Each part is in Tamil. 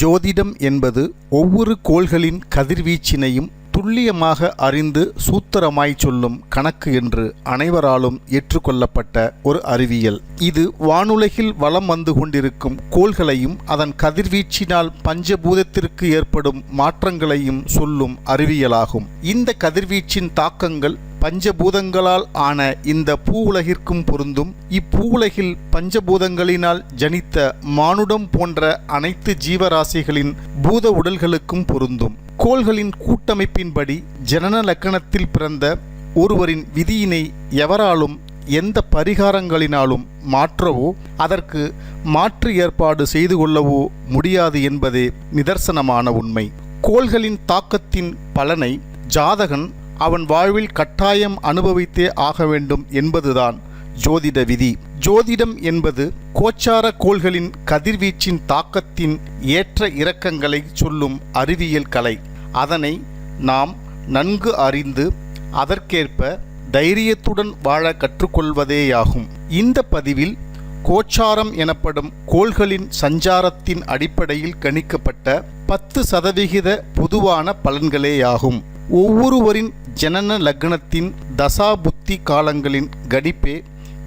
ஜோதிடம் என்பது ஒவ்வொரு கோள்களின் கதிர்வீச்சினையும் துல்லியமாக அறிந்து சூத்திரமாய் சொல்லும் கணக்கு என்று அனைவராலும் ஏற்றுக்கொள்ளப்பட்ட ஒரு அறிவியல். இது வானுலகில் வலம் வந்து கொண்டிருக்கும் கோள்களையும் அதன் கதிர்வீச்சினால் பஞ்சபூதத்திற்கு ஏற்படும் மாற்றங்களையும் சொல்லும் அறிவியலாகும். இந்த கதிர்வீச்சின் தாக்கங்கள் பஞ்சபூதங்களால் ஆன இந்த பூவுலகிற்கும் பொருந்தும். இப்பூவுலகில் பஞ்சபூதங்களினால் ஜனித்த மானுடம் போன்ற அனைத்து ஜீவராசிகளின் பூத உடல்களுக்கும் பொருந்தும். கோள்களின் கூட்டமைப்பின்படி ஜனன லக்கணத்தில் பிறந்த ஒருவரின் விதியினை எவராலும் எந்த பரிகாரங்களினாலும் மாற்றவோ அதற்கு மாற்று ஏற்பாடு செய்து கொள்ளவோ முடியாது என்பதே நிதர்சனமான உண்மை. கோள்களின் தாக்கத்தின் பலனை ஜாதகன் அவன் வாழ்வில் கட்டாயம் அனுபவித்தே ஆக வேண்டும் என்பதுதான் ஜோதிட விதி. ஜோதிடம் என்பது கோச்சார கோள்களின் கதிர்வீச்சின் தாக்கத்தின் ஏற்ற இறக்கங்களை சொல்லும் அறிவியல் கலை. அதனை நாம் நன்கு அறிந்து அதற்கேற்ப தைரியத்துடன் வாழ கற்றுக்கொள்வதேயாகும். இந்த பதிவில் கோச்சாரம் எனப்படும் கோள்களின் சஞ்சாரத்தின் அடிப்படையில் கணிக்கப்பட்ட பத்து சதவிகித பொதுவான பலன்களேயாகும். ஒவ்வொருவரின் ஜனன லக்னத்தின் தசா புத்தி காலங்களின் கணிப்பே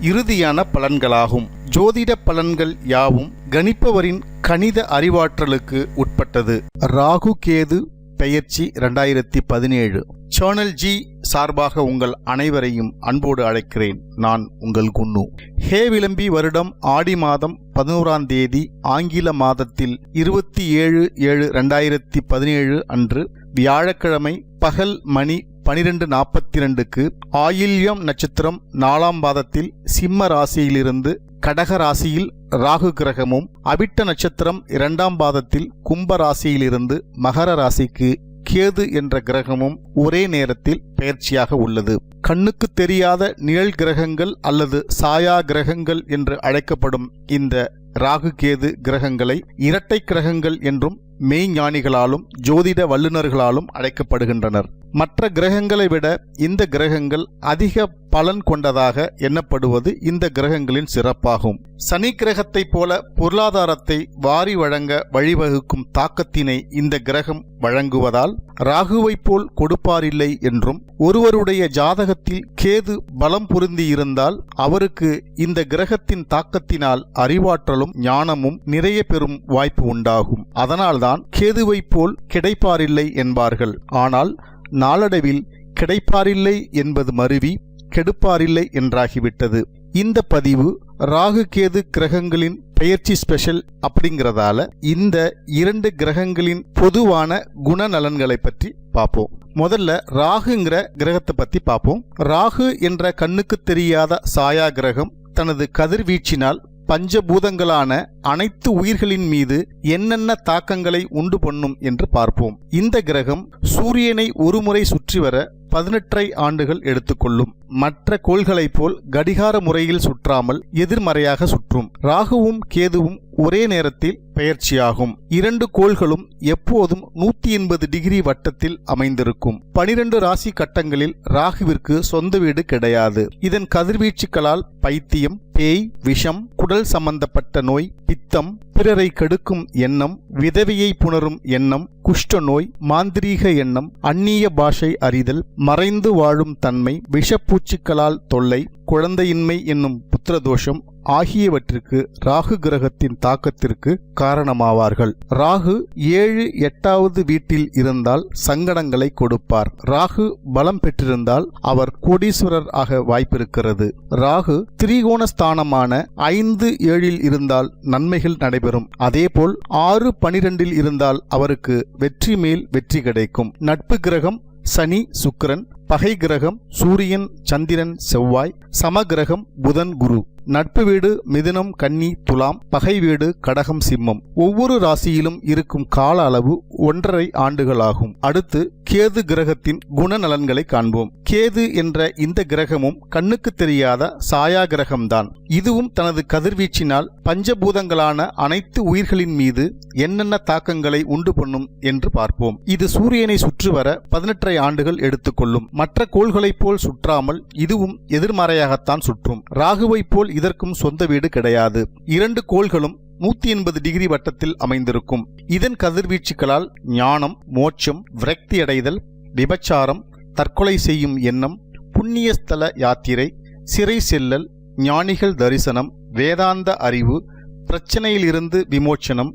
இறுதியான பலன்களாகும். ஜோதிட பலன்கள் யாவும் கணிப்பவரின் கணித அறிவாற்றலுக்கு உட்பட்டது. ராகு கேது பெயர்ச்சி ரெண்டாயிரத்தி பதினேழு. சேனல் ஜி சார்பாக உங்கள் அனைவரையும் அன்போடு அழைக்கிறேன். நான் உங்கள் குன்னு. ஹே விளம்பி வருடம் ஆடி மாதம் பதினோராம் தேதி ஆங்கில மாதத்தில் இருபத்தி ஏழு ஏழு ரெண்டாயிரத்தி பதினேழு அன்று வியாழக்கிழமை பகல் மணி பனிரெண்டு நாற்பத்தி ரெண்டுக்கு ஆயில்யம் நட்சத்திரம் நாலாம் பாதத்தில் சிம்ம ராசியிலிருந்து கடக ராசியில் ராகு கிரகமும் அவிட்ட நட்சத்திரம் இரண்டாம் பாதத்தில் கும்ப ராசியிலிருந்து மகர ராசிக்கு கேது என்ற கிரகமும் ஒரே நேரத்தில் பயிற்சியாக உள்ளது. கண்ணுக்கு தெரியாத நிழல் கிரகங்கள் அல்லது சாயா கிரகங்கள் என்று அழைக்கப்படும் இந்த ராகு கேது கிரகங்களை இரட்டை கிரகங்கள் என்றும் மெய்ஞானிகளாலும் ஜோதிட வல்லுநர்களாலும் அழைக்கப்படுகின்றனர். மற்ற கிரகங்களை விட இந்த கிரகங்கள் அதிக பலன் கொண்டதாக எண்ணப்படுவது இந்த கிரகங்களின் சிறப்பாகும். சனி கிரகத்தைப் போல பொருளாதாரத்தை வாரி வழங்க வழிவகுக்கும் தாக்கத்தினை இந்த கிரகம் வழங்குவதால் ராகுவைப் போல் கொடுப்பாரில்லை என்றும் ஒருவருடைய ஜாதகத்தில் கேது பலம் பொருந்தியிருந்தால் அவருக்கு இந்த கிரகத்தின் தாக்கத்தினால் அறிவாற்றலும் ஞானமும் நிறைய பெறும் வாய்ப்பு உண்டாகும். அதனால்தான் கேதுவைப் போல் கிடைப்பாரில்லை என்பார்கள். ஆனால் நாளடைவில் கிடைப்பாரில்லை என்பது மருவி கெடுப்பாரில்லை என்றாகிவிட்டது. இந்த பதிவு ராகு கேது கிரகங்களின் பெயர்ச்சி ஸ்பெஷல் அப்படிங்கிறதால இந்த இரண்டு கிரகங்களின் பொதுவான குணநலன்களை பற்றி பார்ப்போம். முதல்ல ராகுங்கிற கிரகத்தை பத்தி பார்ப்போம். ராகு என்ற கண்ணுக்கு தெரியாத சாயா கிரகம் தனது கதிர்வீச்சினால் பஞ்சபூதங்களான அனைத்து உயிர்களின் மீது என்னென்ன தாக்கங்களை உண்டு பண்ணும் என்று பார்ப்போம். இந்த கிரகம் சூரியனை ஒருமுறை சுற்றி வர பதினெட்டரை ஆண்டுகள் எடுத்துக்கொள்ளும். மற்ற கோள்களைப் போல் கடிகார முறையில் சுற்றாமல் எதிர்மறையாக சுற்றும். ராகுவும் கேதுவும் ஒரே நேரத்தில் பெயர்ச்சியாகும். இரண்டு கோள்களும் எப்போதும் நூத்தி எண்பது டிகிரி வட்டத்தில் அமைந்திருக்கும். பனிரெண்டு ராசி கட்டங்களில் ராகுவிற்கு சொந்த வீடு கிடையாது. இதன் கதிர்வீச்சுக்களால் பைத்தியம் பேய் விஷம் குடல் சம்பந்தப்பட்ட நோய் பித்தம் பிறரை கெடுக்கும் எண்ணம் விதவையை புணரும் எண்ணம் குஷ்ட நோய் மாந்திரீக எண்ணம் அந்நிய பாஷை அறிதல் மறைந்து வாழும் தன்மை விஷப்பூச்சிக்களால் தொல்லை குழந்தையின்மை என்னும் புத்திரதோஷம் ஆகியவற்றிற்கு ராகு கிரகத்தின் தாக்கத்திற்கு காரணமாவார்கள். ராகு ஏழு எட்டாவது வீட்டில் இருந்தால் சங்கடங்களை கொடுப்பார். ராகு பலம் பெற்றிருந்தால் அவர் கோடீஸ்வரர் ஆக வாய்ப்பிருக்கிறது. ராகு திரிகோண ஸ்தானமான ஐந்து ஏழில் இருந்தால் நன்மைகள் நடைபெறும். அதேபோல் ஆறு பனிரெண்டில் இருந்தால் அவருக்கு வெற்றி மேல் வெற்றி கிடைக்கும். நட்பு கிரகம் சனி சுக்கிரன் பகை கிரகம் சூரியன் சந்திரன் செவ்வாய் சமகிரகம் புதன் குரு. நட்பு வீடு மிதுனம் கன்னி துலாம் பகை வீடு கடகம் சிம்மம். ஒவ்வொரு ராசியிலும் இருக்கும் கால அளவு ஒன்றரை ஆண்டுகளாகும். அடுத்து கேது கிரகத்தின் குணநலன்களை காண்போம். கேது என்ற இந்த கிரகமும் கண்ணுக்கு தெரியாத சாயா கிரகம்தான். இதுவும் தனது கதிர்வீச்சினால் பஞ்சபூதங்களான அனைத்து உயிர்களின் மீது என்னென்ன தாக்கங்களை உண்டு பண்ணும் என்று பார்ப்போம். இது சூரியனை சுற்றி வர பதினெட்டரை ஆண்டுகள் எடுத்துக்கொள்ளும் மற்ற கோள்களைப் போல் சுற்றாமல் இதுவும் எதிர்மறையாகத்தான் சுற்றும். ராகுவைப் போல் இதற்கும் சொந்த வீடு கிடையாது. இரண்டு கோள்களும் நூத்தி எண்பது டிகிரி வட்டத்தில் அமைந்திருக்கும். இதன் கதிர்வீச்சுகளால் ஞானம் மோட்சம் விரக்தி அடைதல் விபச்சாரம் தற்கொலை செய்யும் எண்ணம் புண்ணிய ஸ்தல யாத்திரை சிறை செல்லல் ஞானிகள் தரிசனம் வேதாந்த அறிவு பிரச்சனையிலிருந்து விமோச்சனம்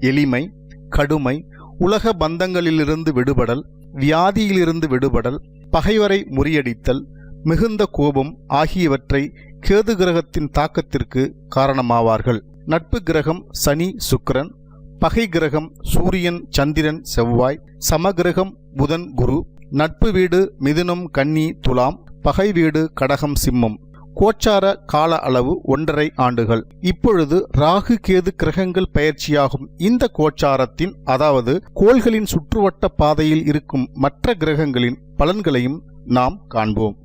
எளிமை கடுமை உலக பந்தங்களிலிருந்து விடுபடல் வியாதியிலிருந்து விடுபடல் பகைவரை முறியடித்தல் மிகுந்த கோபம் ஆகியவற்றை கேது கிரகத்தின் தாக்கத்திற்கு காரணமாவார்கள். நட்பு கிரகம் சனி சுக்கிரன். பகை கிரகம் சூரியன் சந்திரன் செவ்வாய். சமகிரகம் புதன் குரு. நட்பு வீடு மிதுனம் கன்னி துலாம். பகை வீடு கடகம் சிம்மம். கோச்சார கால அளவு ஒன்றரை ஆண்டுகள். இப்பொழுது ராகு கேது கிரகங்கள் பயிற்சியாகும். இந்த கோச்சாரத்தின் அதாவது கோள்களின் சுற்றுவட்ட பாதையில் இருக்கும் மற்ற கிரகங்களின் பலன்களையும் நாம் காண்போம்.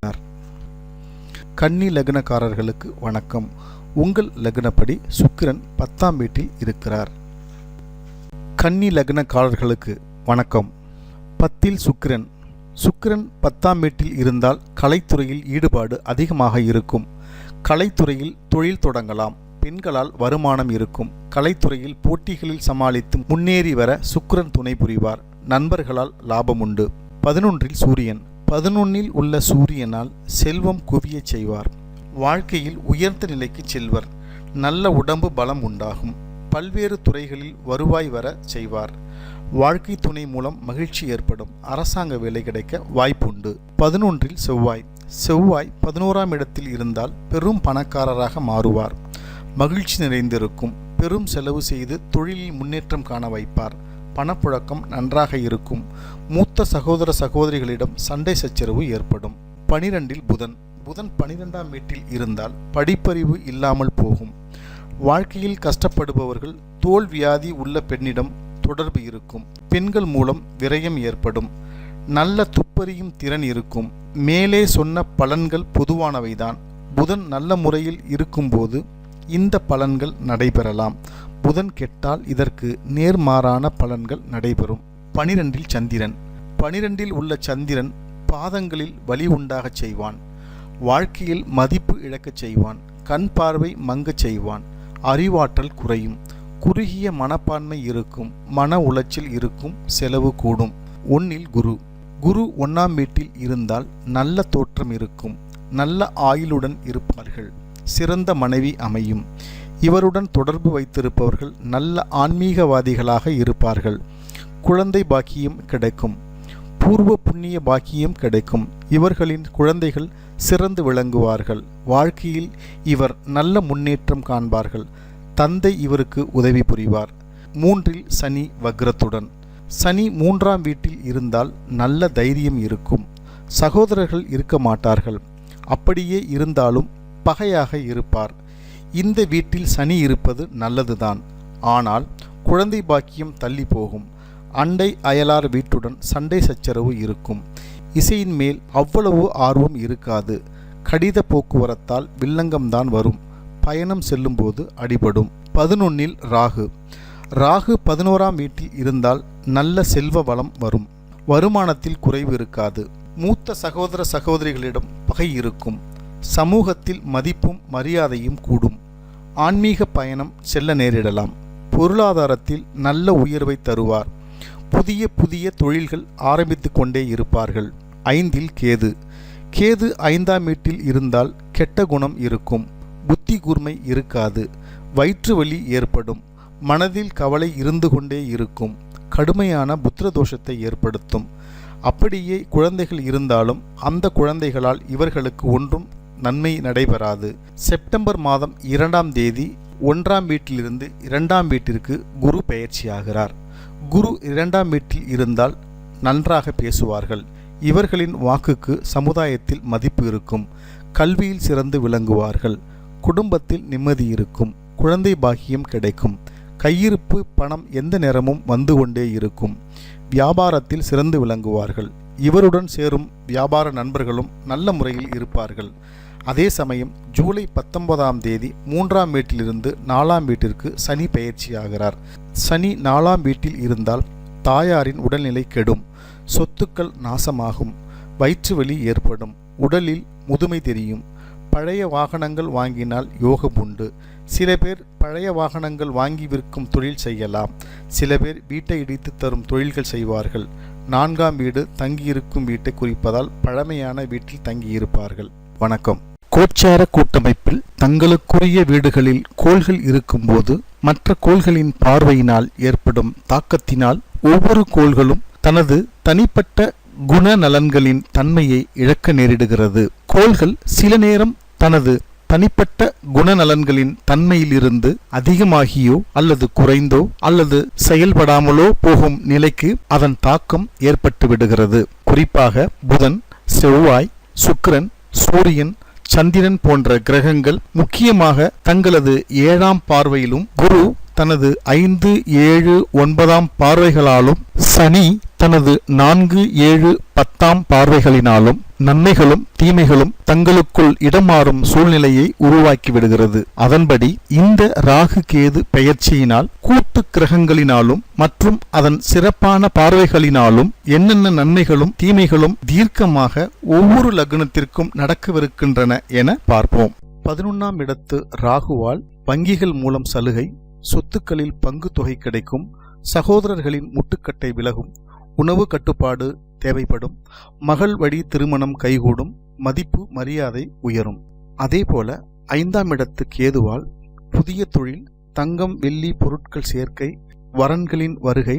கன்னி லக்னக்காரர்களுக்கு வணக்கம். உங்கள் லக்னப்படி சுக்கிரன் பத்தாம் வீட்டில் இருக்கிறார். கன்னி லக்னக்காரர்களுக்கு வணக்கம். பத்தில் சுக்கிரன். சுக்கிரன் பத்தாம் வீட்டில் இருந்தால் கலைத்துறையில் ஈடுபாடு அதிகமாக இருக்கும். கலைத்துறையில் தொழில் தொடங்கலாம். பெண்களால் வருமானம் இருக்கும். கலைத்துறையில் போட்டிகளில் சமாளித்து முன்னேறி வர சுக்கிரன் துணை புரிவார். நண்பர்களால் லாபம் உண்டு. பதினொன்றில் சூரியன். பதினொன்னில் உள்ள சூரியனால் செல்வம் குவியச் செய்வார். வாழ்க்கையில் உயர்ந்த நிலைக்கு செல்வர். நல்ல உடம்பு பலம் உண்டாகும். பல்வேறு துறைகளில் வருவாய் வர செய்வார். வாழ்க்கை துணை மூலம் மகிழ்ச்சி ஏற்படும். அரசாங்க வேலை கிடைக்க வாய்ப்புண்டு. பதினொன்றில் செவ்வாய். செவ்வாய் பதினோராம் இடத்தில் இருந்தால் பெரும் பணக்காரராக மாறுவார். மகிழ்ச்சி நிறைந்திருக்கும். பெரும் செலவு செய்து தொழிலில் முன்னேற்றம் காண வைப்பார். பணப்புழக்கம் நன்றாக இருக்கும். மூத்த சகோதர சகோதரிகளிடம் சண்டை சச்சரவு ஏற்படும். பனிரெண்டில் புதன். புதன் பனிரெண்டாம் வீட்டில் இருந்தால் படிப்பறிவு இல்லாமல் போகும். வாழ்க்கையில் கஷ்டப்படுபவர்கள் தோல் வியாதி உள்ள பெண்ணிடம் தொடர்பு இருக்கும். பெண்கள் மூலம் விரயம் ஏற்படும். நல்ல துப்பறியும் திறன் இருக்கும். மேலே சொன்ன பலன்கள் பொதுவானவைதான். புதன் நல்ல முறையில் இருக்கும்போது இந்த பலன்கள் நடைபெறலாம். புதன் கெட்டால் இதற்கு நேர்மாறான பலன்கள் நடைபெறும். பனிரெண்டில் சந்திரன். பனிரெண்டில் உள்ள சந்திரன் பாதங்களில் வலி உண்டாகச் செய்வான். வாழ்க்கையில் மதிப்பு இழக்கச் செய்வான். கண் பார்வை மங்கச் செய்வான். அறிவாற்றல் குறையும். குறுகிய மனப்பான்மை இருக்கும். மன உளைச்சல் இருக்கும். செலவு கூடும். ஒன்னில் குரு. குரு ஒன்னாம் வீட்டில் இருந்தால் நல்ல தோற்றம் இருக்கும். நல்ல ஆயுளுடன் இருப்பார்கள். சிறந்த மனைவி அமையும். இவருடன் தொடர்பு வைத்திருப்பவர்கள் நல்ல ஆன்மீகவாதிகளாக இருப்பார்கள். குழந்தை பாக்கியம் கிடைக்கும். பூர்வ புண்ணிய பாக்கியம் கிடைக்கும். இவர்களின் குழந்தைகள் சிறந்து விளங்குவார்கள். வாழ்க்கையில் இவர் நல்ல முன்னேற்றம் காண்பார்கள். தந்தை இவருக்கு உதவி புரிவார். மூன்றில் சனி வக்ரத்துடன். சனி மூன்றாம் வீட்டில் இருந்தால் நல்ல தைரியம் இருக்கும். சகோதரர்கள் இருக்க மாட்டார்கள். அப்படியே இருந்தாலும் பகையாக இருப்பார். இந்த வீட்டில் சனி இருப்பது நல்லதுதான். ஆனால் குழந்தை பாக்கியம் தள்ளி போகும் அண்டை அயலார் வீட்டுடன் சண்டை சச்சரவு இருக்கும். இசையின் மேல் அவ்வளவு ஆர்வம் இருக்காது. கடித போக்குவரத்தால் வில்லங்கம்தான் வரும். பயணம் செல்லும்போது அடிபடும். பதினொன்னில் ராகு. ராகு பதினோராம் வீட்டில் இருந்தால் நல்ல செல்வ வளம் வரும். வருமானத்தில் குறைவு இருக்காது. மூத்த சகோதர சகோதரிகளிடம் பகை இருக்கும். சமூகத்தில் மதிப்பும் மரியாதையும் கூடும். ஆன்மீக பயணம் செல்ல நேரிடலாம். பொருளாதாரத்தில் நல்ல உயர்வை தருவார். புதிய புதிய தொழில்கள் ஆரம்பித்து கொண்டே இருப்பார்கள். ஐந்தில் கேது. கேது ஐந்தாம் வீட்டில் இருந்தால் கெட்ட குணம் இருக்கும். புத்தி கூர்மை இருக்காது. வயிற்று வலி ஏற்படும். மனதில் கவலை இருந்து கொண்டே இருக்கும். கடுமையான புத்திர தோஷத்தை ஏற்படுத்தும். அப்படியே குழந்தைகள் இருந்தாலும் அந்த குழந்தைகளால் இவர்களுக்கு ஒன்றும் நன்மை நடைபெறாது. செப்டம்பர் மாதம் இரண்டாம் தேதி ஒன்றாம் வீட்டிலிருந்து இரண்டாம் வீட்டிற்கு குரு பெயர்ச்சியாகிறார். குரு இரண்டாம் வீட்டில் இருந்தால் நன்றாக பேசுவார்கள். இவர்களின் வாக்குக்கு சமுதாயத்தில் மதிப்பு இருக்கும். கல்வியில் சிறந்து விளங்குவார்கள். குடும்பத்தில் நிம்மதி இருக்கும். குழந்தை பாக்கியம் கிடைக்கும். கையிருப்பு பணம் எந்த நேரமும் வந்து கொண்டே இருக்கும். வியாபாரத்தில் சிறந்து விளங்குவார்கள். இவருடன் சேரும் வியாபார நண்பர்களும் நல்ல முறையில் இருப்பார்கள். அதே சமயம் ஜூலை பத்தொன்பதாம் தேதி மூன்றாம் வீட்டிலிருந்து நாலாம் வீட்டிற்கு சனி பயிற்சியாகிறார் சனி நாலாம் வீட்டில் இருந்தால் தாயாரின் உடல்நிலை கெடும் சொத்துக்கள் நாசமாகும் வயிற்று வலி ஏற்படும் உடலில் முதுமை தெரியும் பழைய வாகனங்கள் வாங்கினால் யோகம் உண்டு. சில பேர் பழைய வாகனங்கள் வாங்கி விற்கும் தொழில் செய்யலாம் சில பேர் வீட்டை இடித்து தரும் தொழில்கள் செய்வார்கள். நான்காம் வீடு தங்கியிருக்கும் வீட்டை குறிப்பதால் பழமையான வீட்டில் தங்கியிருப்பார்கள். வணக்கம். கோச்சார கூட்டமைப்பில் தங்களுக்குரிய வீடுகளில் கோள்கள் இருக்கும்போது மற்ற கோள்களின் பார்வையினால் ஏற்படும் தாக்கத்தினால் ஒவ்வொரு கோள்களும் தனது தனிப்பட்ட குணநலன்களின் தன்மையை இழக்க நேரிடுகிறது. கோள்கள் சில நேரம் தனது தனிப்பட்ட குணநலன்களின் தன்மையிலிருந்து அதிகமாகியோ அல்லது குறைந்தோ அல்லது செயல்படாமலோ போகும் நிலைக்கு அதன் தாக்கம் ஏற்பட்டு விடுகிறது குறிப்பாக புதன் செவ்வாய் சுக்கிரன் சூரியன் சந்திரன் போன்ற கிரகங்கள் முக்கியமாக தங்களது ஏழாம் பார்வையிலும் குரு தனது ஐந்து ஏழு ஒன்பதாம் பார்வைகளாலும் சனி தனது நான்கு ஏழு பத்தாம் பார்வைகளினாலும் நன்மைகளும் தீமைகளும் தங்களுக்குள் இடமாறும் சூழ்நிலையை உருவாக்கி விடுகிறது அதன்படி இந்த ராகு கேது பெயர்ச்சியினால் கூட்டு கிரகங்களினாலும் மற்றும் அதன் சிறப்பான பார்வைகளினாலும் என்னென்ன நன்மைகளும் தீமைகளும் தீர்க்கமாக ஒவ்வொரு லக்னத்திற்கும் நடக்கவிருக்கின்றன என பார்ப்போம். பதினொன்னாம் இடத்து ராகுவால் வங்கிகள் மூலம் சலுகை சொத்துக்களில் பங்கு தொகை கிடைக்கும் சகோதரர்களின் முட்டுக்கட்டை விலகும் உணவு கட்டுப்பாடு தேவைப்படும் மகள் வழி திருமணம் கைகூடும் மதிப்பு மரியாதை உயரும். அதேபோல ஐந்தாம் இடத்து கேதுவால் புதிய தொழில் தங்கம் வெள்ளி பொருட்கள் சேர்க்கை வரன்களின் வருகை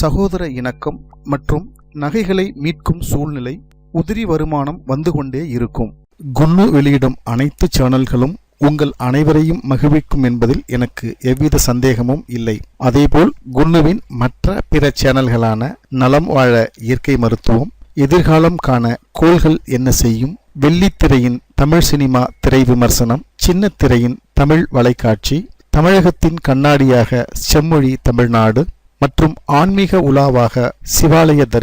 சகோதர இணக்கம் மற்றும் நகைகளை மீட்கும் சூழ்நிலை உதிரி வருமானம் வந்து கொண்டே இருக்கும். குன்னு வெளியிடும் அனைத்து சேனல்களும் உங்கள் அனைவரையும் மகிழ்விக்கும் என்பதில் எனக்கு எவ்வித சந்தேகமும் இல்லை. அதேபோல் குன்னுவின் மற்ற பிற சேனல்களான நலம் வாழ இயற்கை மருத்துவம் எதிர்காலம் காண கோள்கள் என்ன செய்யும் வெள்ளித்திரையின் தமிழ் சினிமா திரை விமர்சனம் சின்ன திரையின் தமிழ் வலைக்காட்சி தமிழகத்தின் கண்ணாடியாக செம்மொழி தமிழ்நாடு மற்றும் ஆன்மீக உலாவாக சிவாலய தரிசனம்